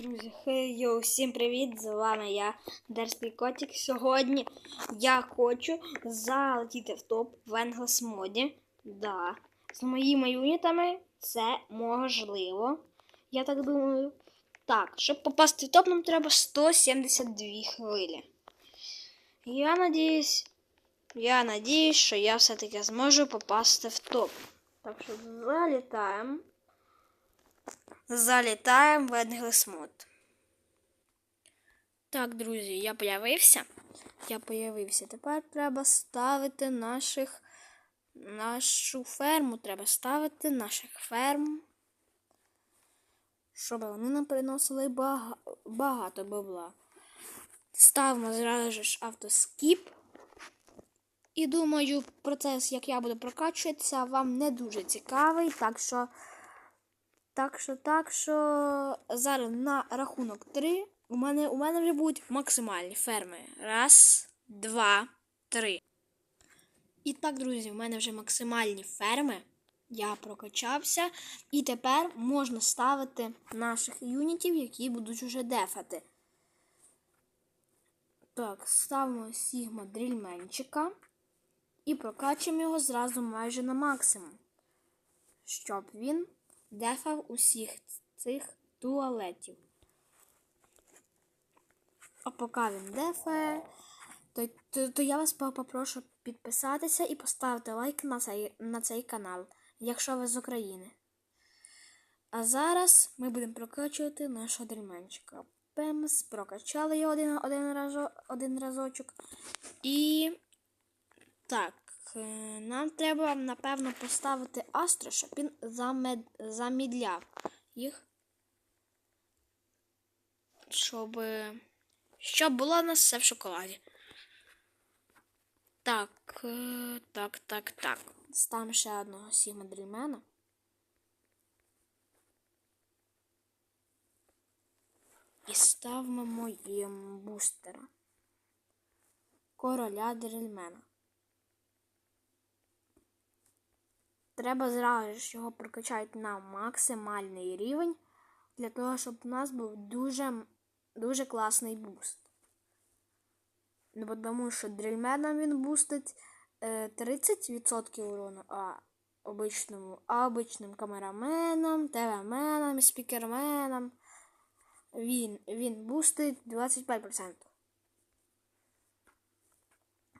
Друзі, хей, йоу, всім привіт! З вами я, Дерзкий Котик. Сьогодні я хочу залетіти в топ в Енглес моді. Да. З моїми юнітами це можливо. Я так думаю. Так, щоб попасти в топ, нам треба 172 хвилі. Я надіюсь, я надіюсь, що я все-таки зможу попасти в топ. Так що залітаємо. Залітаємо в Енглесмод. Так, друзі, я появився. Я появився. Тепер треба ставити наших. Нашу ферму треба ставити наших ферм. Щоб вони нам приносили бага... багато бабла. Ставимо зразу ж автоскіп. І думаю, процес, як я буду прокачуватися, вам не дуже цікавий. Так що. Так що, так що зараз на рахунок 3 у мене у мене вже будуть максимальні ферми. Раз, два, три. І так, друзі, у мене вже максимальні ферми. Я прокачався. І тепер можна ставити наших юнітів, які будуть уже дефати. Так, ставимо Сігма дрільменчика і прокачуємо його зразу майже на максимум. Щоб він дефав усіх цих туалетів. А поки він дефає, то, то, то я вас попрошу підписатися і поставити лайк на цей, на цей канал, якщо ви з України. А зараз ми будемо прокачувати нашого дріменчика. Пемс, прокачали його один, один, разо, один разочок. І так. Е, нам треба, напевно, поставити Астро, щоб він замед... замідляв їх. Щоб щоб було у нас все в шоколаді. Так, е, так, так, так. Ставимо ще одного Сігма Дрімена. І ставимо моїм бустера. Короля Дрельмена. Треба зразу ж його прокачати на максимальний рівень, для того, щоб у нас був дуже дуже класний буст. Ну, тому що дрельменом він бустить е, 30% урону, а обичному, а обичним камераменом, ТВ-меном спікерменом він, він бустить 25%.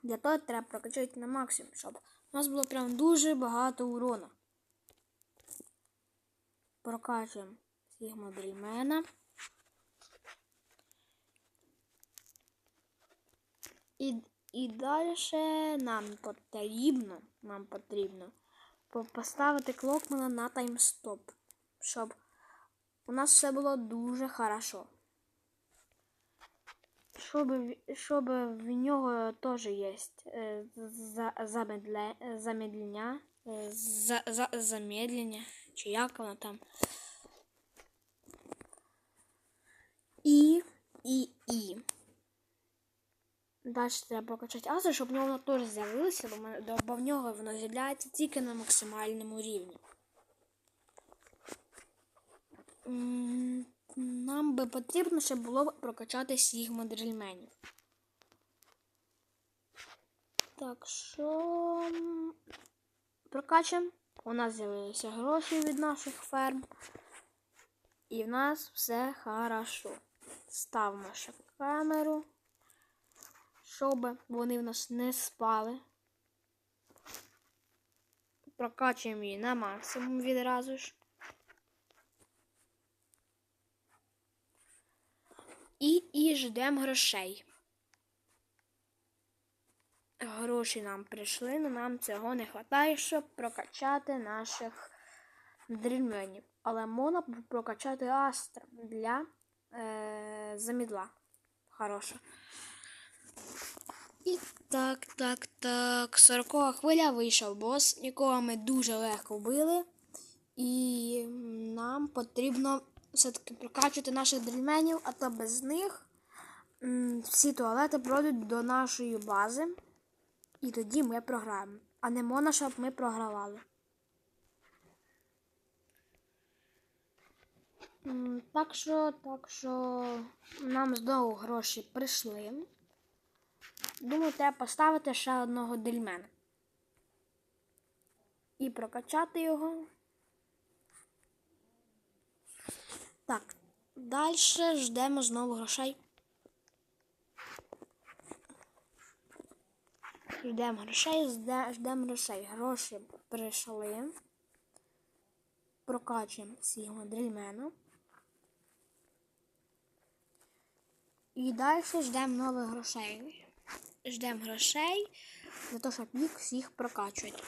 Для того треба прокачати на максимум, щоб у нас було прям дуже багато урона. Прокачуємо Сігма Дрімена. І і далі нам потрібно нам потрібно поставити клокмана на таймстоп, щоб у нас все було дуже хорошо щоб щоб в нього теж є е, замедлення, е, за, за, замедлення, чи як воно там. І, і, і. Далі треба прокачати азер, щоб воно теж з'явилося, бо, бо в нього воно з'являється тільки на максимальному рівні. Нам би потрібно ще було прокачати Сігма дрельменів. Так що прокачаємо. У нас з'явилися гроші від наших ферм. І в нас все хорошо. Ставимо ще камеру, щоб вони в нас не спали. Прокачуємо її на максимум відразу ж. І і ждемо грошей. Гроші нам прийшли, але нам цього не вистачає, щоб прокачати наших дрільменів. Але можна прокачати астра для е, замідла. Хороша. І так, так, так. 40 хвиля вийшов бос, якого ми дуже легко вбили. І нам потрібно все-таки прокачувати наших дрельменів, а то без них всі туалети пройдуть до нашої бази. І тоді ми програємо. А не можна, щоб ми програвали. Так що, так що нам знову гроші прийшли. Думаю, треба поставити ще одного дельмена. І прокачати його. Так, далі ждемо знову грошей. Ждемо грошей, ждемо грошей. Гроші прийшли. Прокачуємо Сігма Дрільмена. І далі ждемо нових грошей. Ждемо грошей для того, щоб їх всіх прокачувати.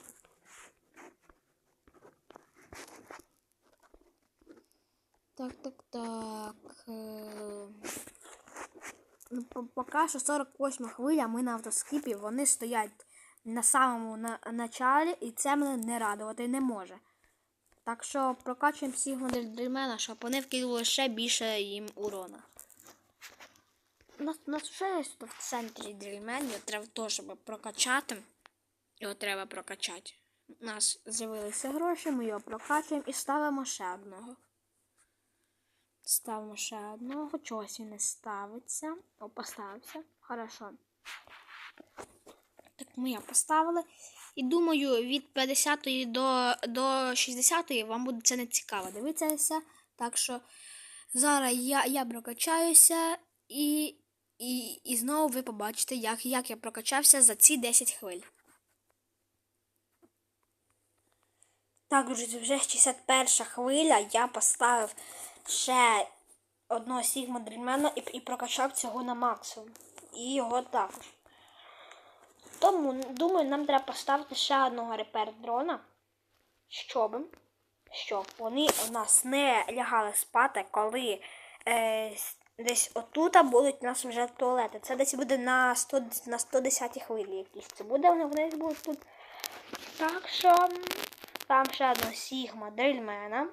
Так, так, так. е, Ну, поки що 48 хвиля, ми на автоскіпі, вони стоять на самому на, началі, і це мене не радувати не може. Так що прокачуємо всіх модель дрельмена, щоб вони вкинули ще більше їм урона. У нас, у нас вже є тут в центрі дрельмен, його треба теж прокачати. Його треба прокачати. У нас з'явилися гроші, ми його прокачуємо і ставимо ще одного. Ставимо ще одного. Чогось він не ставиться. О, поставився. Хорошо. Так, ми його поставили. І думаю, від 50 до, до 60 вам буде це не цікаво дивитися. Так що зараз я, я прокачаюся і, і, і знову ви побачите, як, як я прокачався за ці 10 хвиль. Так, вже 61 хвиля. Я поставив ще одного Сігма Дрільмена і, і прокачав цього на максимум. І його також. Тому, думаю, нам треба поставити ще одного репер дрона, щоб, щоб вони у нас не лягали спати, коли е, десь отут будуть у нас вже туалети. Це десь буде на 100, на 110 хвилі якісь. Це буде, вони, будуть тут. Так що там ще одна Сігма Дрельмена.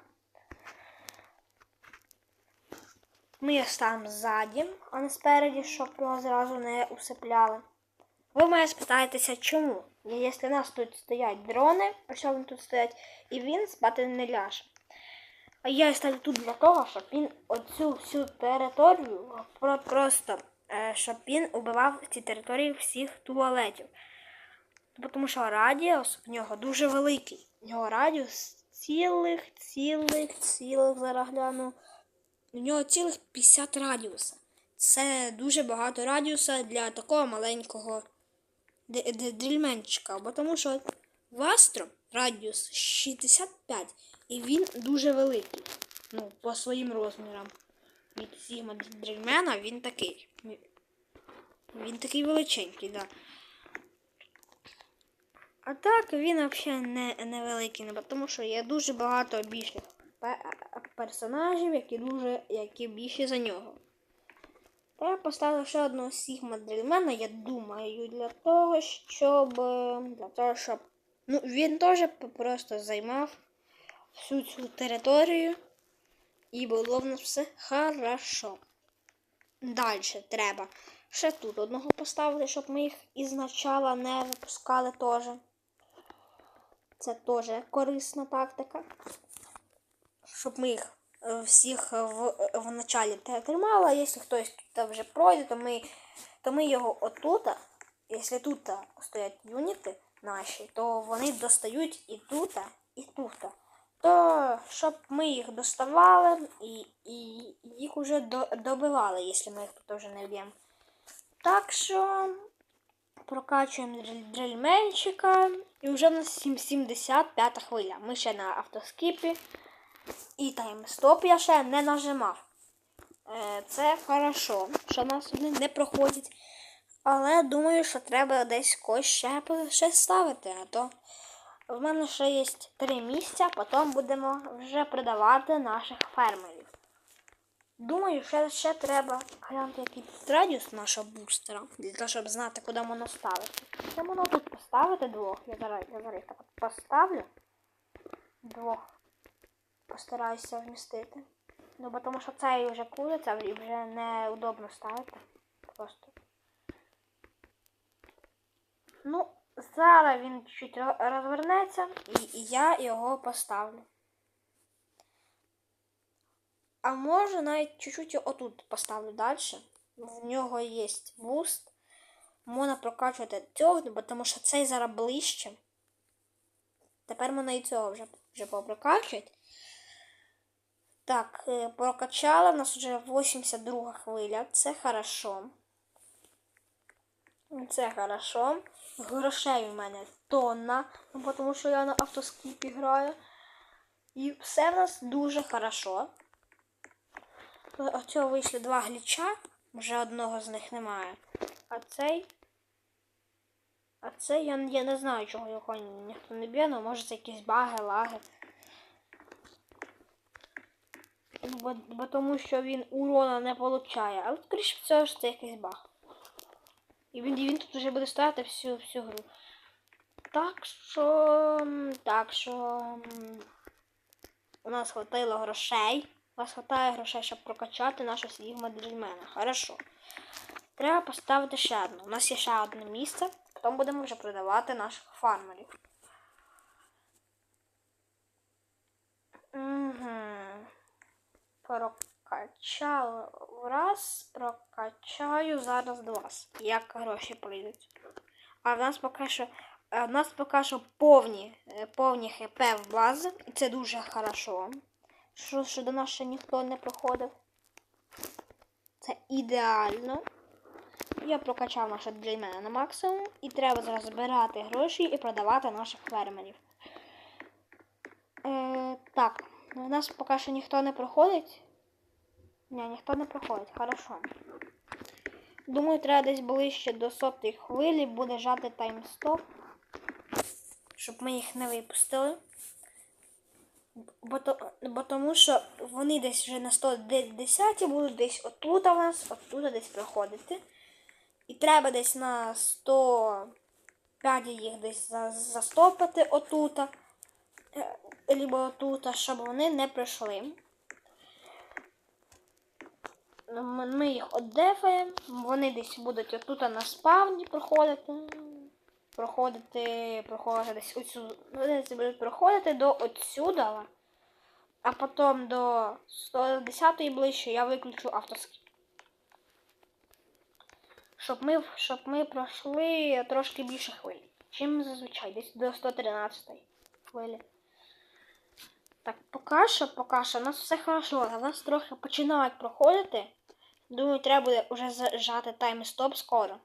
Ми їх ставимо ззаді, а не спереді, щоб його зразу не усипляли. Ви мене спитаєтеся, чому? Якщо нас тут стоять дрони, ось вони тут стоять, і він спати не ляже. А я ставлю тут для того, щоб він оцю всю територію просто, е, щоб він убивав ці території всіх туалетів. Тому що радіус в нього дуже великий. У нього радіус цілих, цілих, цілих, зараз гляну. У нього цілих 50 радіуса. Це дуже багато радіуса для такого маленького дрільменчика. Бо тому що в Астро радіус 65, і він дуже великий. Ну, по своїм розмірам. Від Сігма дрільмена він такий. Він такий величенький, так. Да. А так він взагалі не, не, тому що є дуже багато більших персонажів, які дуже які більші за нього. Та я поставив ще одного Сігма Дрельмена, я думаю, для того, щоб. Для того, щоб. Ну, він теж просто займав всю цю територію. І було в нас все хорошо. Далі треба ще тут одного поставити, щоб ми їх ізначала не випускали теж. Це теж корисна тактика. Щоб ми їх е, всіх в, в началі те- тримали, а якщо хтось тут вже пройде, то ми, то ми його отут, якщо тут стоять юніти наші, то вони достають і тут, і тут. То щоб ми їх доставали і, і їх вже до, добивали, якщо ми їх тут вже не вб'ємо. Так що прокачуємо дрель- дрельменчика. І вже в нас сім- 75 хвиля. Ми ще на автоскіпі. І таймстоп я ще не нажимав. Е, Це хорошо, що нас вони не проходять. Але думаю, що треба десь когось ще, ще ставити. А то в мене ще є три місця, потім будемо вже продавати наших фермерів. Думаю, ще, ще треба глянути, який радіус нашого бустера, для того, щоб знати, куди воно ставити. Це воно тут поставити двох. Я зараз, я зараз поставлю. Двох. Постараюся вмістити. Ну, бо тому що цей вже куриця і вже неудобно ставити. Просто. Ну, зараз він чуть ро- розвернеться і, я його поставлю. А може навіть чуть-чуть отут поставлю далі. В нього є буст. Можна прокачувати цього, бо тому що цей зараз ближче. Тепер можна і цього вже, вже попрокачувати. Так, е, прокачала. У нас вже 82 хвиля. Це хорошо. Це хорошо. Грошей у мене тонна, ну, тому що я на автоскіпі граю. І все в нас дуже хорошо. Оцього вийшли два гліча, вже одного з них немає. А цей. А цей я, я не знаю, чого його ніхто не б'є, ну може це якісь баги, лаги. Бо, бо тому що він урона не получає. Але скоріше всього ж це якийсь баг. І він, він тут вже буде стояти всю, всю гру. Так що. Так що. У нас хватило грошей. У нас хватає грошей, щоб прокачати нашу Сігма Дрільмена. Хорошо. Треба поставити ще одну. У нас є ще одне місце. Потім будемо вже продавати наших фармерів. Угу. Прокачала раз, прокачаю зараз два. Як гроші прийдуть. А в нас поки що. В нас поки що повні, е, повні хп в бази. Це дуже хорошо. Що, що до нас ще ніхто не проходив. Це ідеально. Я прокачав нашу дреймена на максимум. І треба зараз збирати гроші і продавати наших фермерів. Е, так, у нас поки що ніхто не проходить. Ні, ніхто не проходить, хорошо. Думаю, треба десь ближче до сотої хвилі буде жати таймстоп, щоб ми їх не випустили. Бо, то, бо тому що вони десь вже на 110 будуть десь отут у нас, отут десь проходити. І треба десь на 105 їх десь за- застопити е, либо щоб вони не пройшли. Ми ми їх одефаємо, вони десь будуть отут на спавні проходити. Проходити, проходити десь оцю, десь будуть проходити до отсюда. А потім до 110 ближче я виключу автоскіп. Щоб ми, щоб ми пройшли трошки більше хвиль. Чим зазвичай, десь до 113 хвилі. Так, поки що, поки що, у нас все хорошо, в нас трохи починають проходити. Думаю, треба буде вже зажати тайм-стоп скоро.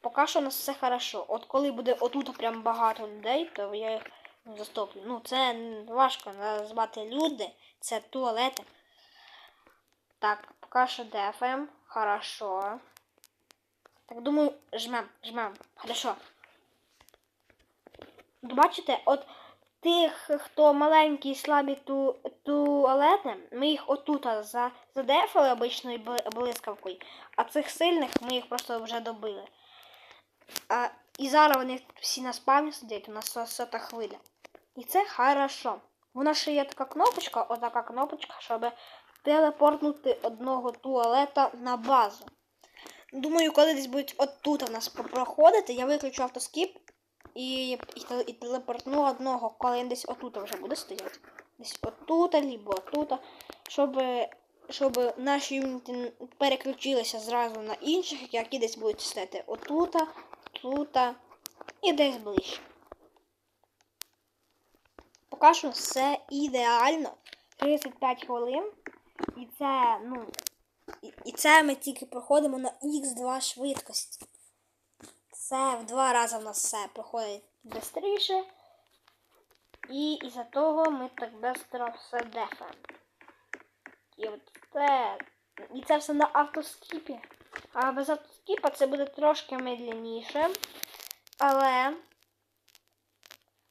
Поки що у нас все хорошо. От коли буде отут прям багато людей, то я їх застоплю. Ну, це важко назвати люди, це туалети. Так, поки що дефаємо. Хорошо. Так, думаю, жмем, жмем. Хорошо. Бачите, от тих, хто маленькі і слабі ту, туалети, ми їх отут за, задефали обичною блискавкою, а цих сильних ми їх просто вже добили. А, і зараз вони всі на спавні сидять, у нас сота хвиля. І це хорошо. Нас ще є така кнопочка, отака кнопочка, щоб телепортнути одного туалета на базу. Думаю, коли десь будуть отут у нас проходити, я виключу автоскіп і, і, і телепортну одного, коли він десь отут вже буде стояти. Десь отут, або отут, щоб, щоб наші юніти переключилися зразу на інших, які десь будуть стояти отут, тут і десь ближче. Поки що все ідеально. 35 хвилин. І це, ну. І, і це ми тільки проходимо на Х2 швидкості. Це в два рази в нас все проходить швидше. І із-за того ми так швидко все дефаємо. І от це. І це все на автоскіпі. А без автоскіпа це буде трошки медленніше. Але.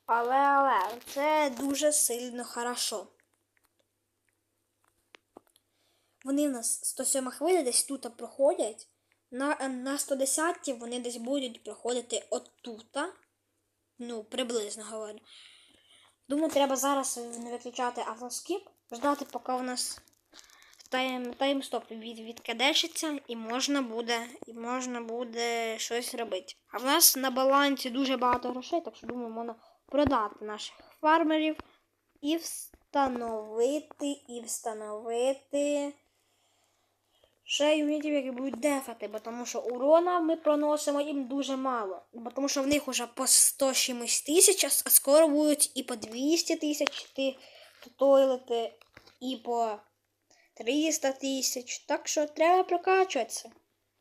Але, але, це дуже сильно хорошо. Вони в нас 107 хвиля десь тут проходять. На, на 110 вони десь будуть проходити отута. Ну, приблизно говорю. Думаю, треба зараз не виключати автоскіп, ждати, поки у нас тайм, таймстоп від, відкадешиться і можна буде, і можна буде щось робити. А в нас на балансі дуже багато грошей, так що думаю, можна продати наших фармерів і встановити і встановити ще юнітів, які будуть дефати, бо тому що урона ми проносимо їм дуже мало. Бо тому що в них вже по 100 чимось тисяч, а скоро будуть і по 200 тисяч ти тойлити, і по 300 тисяч. Так що треба прокачуватися.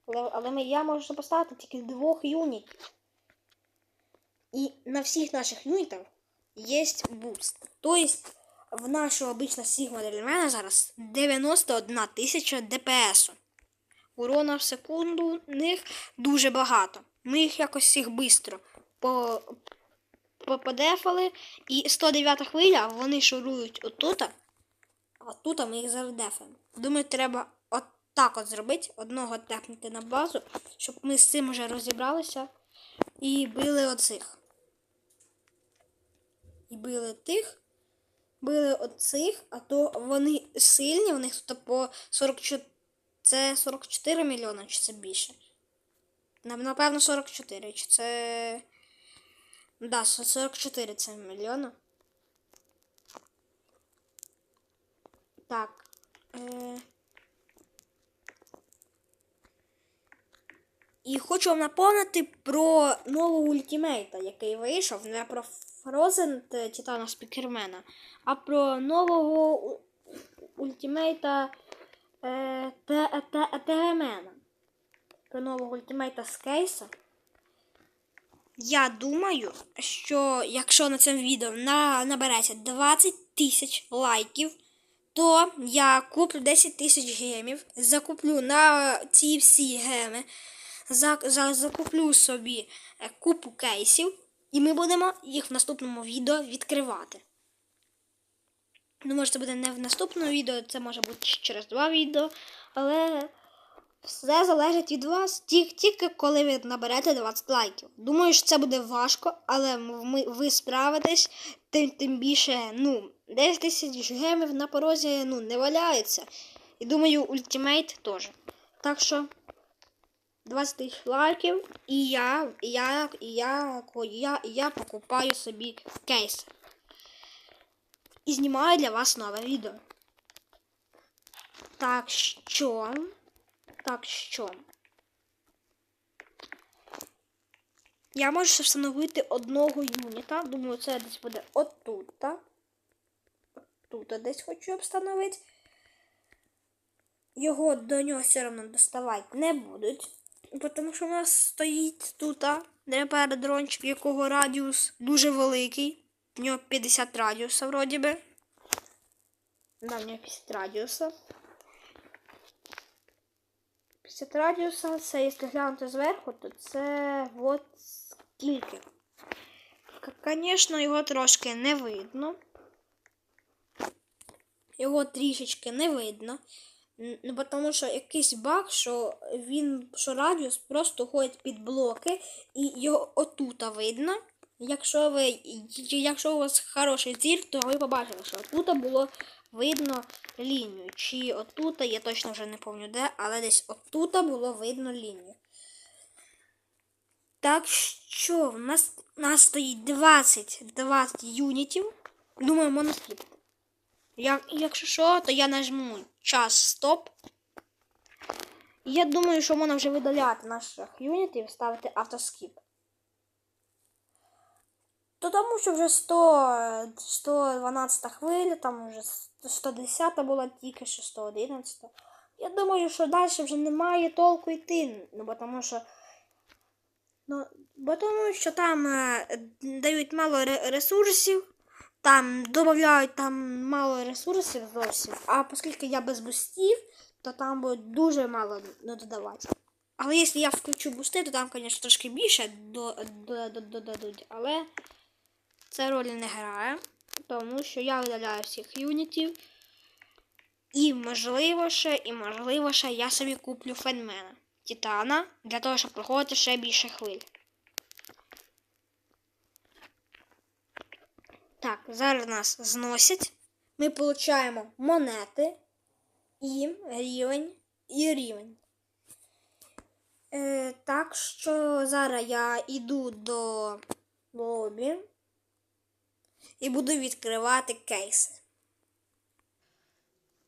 Але, але ми, я можу поставити тільки двох юнітів. І на всіх наших юнітах є буст. Тобто в нашого обичного Сігма Дельмена зараз 91 тисяча ДПС. Урона в секунду них дуже багато. Ми їх якось всіх швидко по. І 109 хвиля вони шурують отут. А тут ми їх зараз дефаємо. Думаю, треба от так от зробити, одного тепнути на базу, щоб ми з цим вже розібралися і били оцих. І били тих, били оцих, а то вони сильні, у них тут по 44, це 44 мільйона, чи це більше? Напевно, 44, чи це. Да, 44 це мільйона. Так. Е... І хочу вам напомнити про нового ультимейта, який вийшов, не про Frozen Титана Спікермена, а про нового ультимейта е. Про нового ультимейта з кейса. Я думаю, що якщо на цьому відео набереться 20 тисяч лайків, то я куплю 10 тисяч гемів, закуплю на ці всі геми, за, за, закуплю собі е, купу кейсів, і ми будемо їх в наступному відео відкривати. Ну, може, це буде не в наступному відео, це може бути через два відео, але все залежить від вас, тільки, коли ви наберете 20 лайків. Думаю, що це буде важко, але ми, ви справитесь, тим, тим більше, ну, 10 тисяч гемів на порозі ну, не валяється. І думаю, ультимейт теж. Так що 20 тисяч лайків, і я, я, я, я, я покупаю собі кейс. І знімаю для вас нове відео. Так що. Так що. Я можу встановити одного юніта. Думаю, це десь буде отут. Тут десь хочу встановити. Його до нього все одно доставати не будуть. Тому що у нас стоїть тут дрончик, якого радіус дуже великий. У нього 50 радіуса вроді би. Да, у нього 50 радіуса. 50 радіуса, це якщо глянути зверху, то це от скільки. Звісно, його трошки не видно. Його трішечки не видно. Ну, тому що якийсь баг, що він, що радіус просто ходить під блоки, і його отута видно. Якщо ви, якщо у вас хороший зір, то ви побачили, що отут було видно лінію. Чи отута, я точно вже не пам'ятаю де, але десь отута було видно лінію. Так що в нас, у нас стоїть 20, 20 юнітів. Думаю, можна Як, якщо що, то я нажму час стоп. Я думаю, що можна вже видаляти наших юнітів, і ставити автоскіп. То тому що вже 100, 112 хвиля, там вже 110 була тільки що 111. Я думаю, що далі вже немає толку йти. Ну, бо тому що. Ну, бо тому що там е, дають мало ресурсів, там додають там мало ресурсів зовсім. А оскільки я без бустів, то там буде дуже мало додавати. Але якщо я включу бусти, то там, звісно, трошки більше до- до- до- додадуть. Але це ролі не грає, тому що я видаляю всіх юнітів. І можливо ще, і можливо ще я собі куплю фенмена Титана для того, щоб проходити ще більше хвиль. Так, зараз нас зносять. Ми получаємо монети і рівень і рівень. Е, так що зараз я йду до лобі і буду відкривати кейси.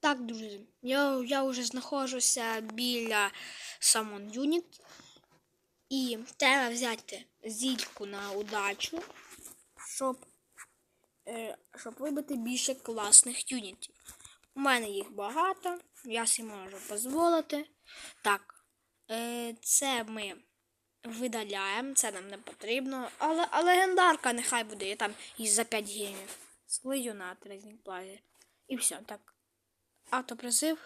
Так, друзі, я, я вже знаходжуся біля Summon Unit. І треба взяти зільку на удачу, щоб, щоб вибити більше класних юнітів. У мене їх багато, я собі можу дозволити. Так, е, це ми видаляємо, це нам не потрібно. Але а легендарка нехай буде я там із за 5 гемів. Слию на трейдинг плазі. І все, так. Автопризив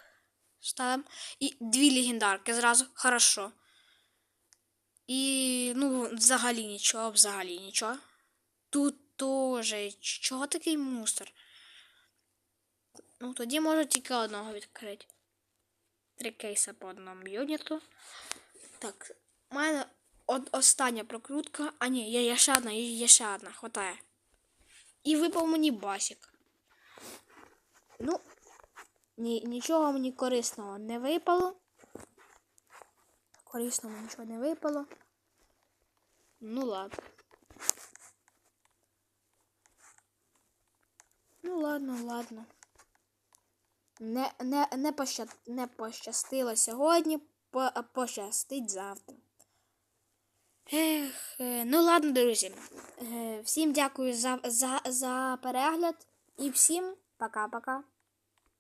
ставимо. І дві легендарки зразу. Хорошо. І, ну, взагалі нічого, взагалі нічого. Тут теж. Чого такий мусор? Ну, тоді можу тільки одного відкрити. Три кейса по одному юніту. Так, у мене остання прокрутка. А ні, є, ще одна, є ще одна, хватає. І випав мені басік. Ну, ні, нічого мені корисного не випало. Корисного нічого не випало. Ну ладно. Ну ладно, ладно. Не, не, не, поща, не пощастило сьогодні, по, пощастить завтра. Ех, е, ну ладно, друзі. Е, Всім дякую за, за, за перегляд і всім пока-пока.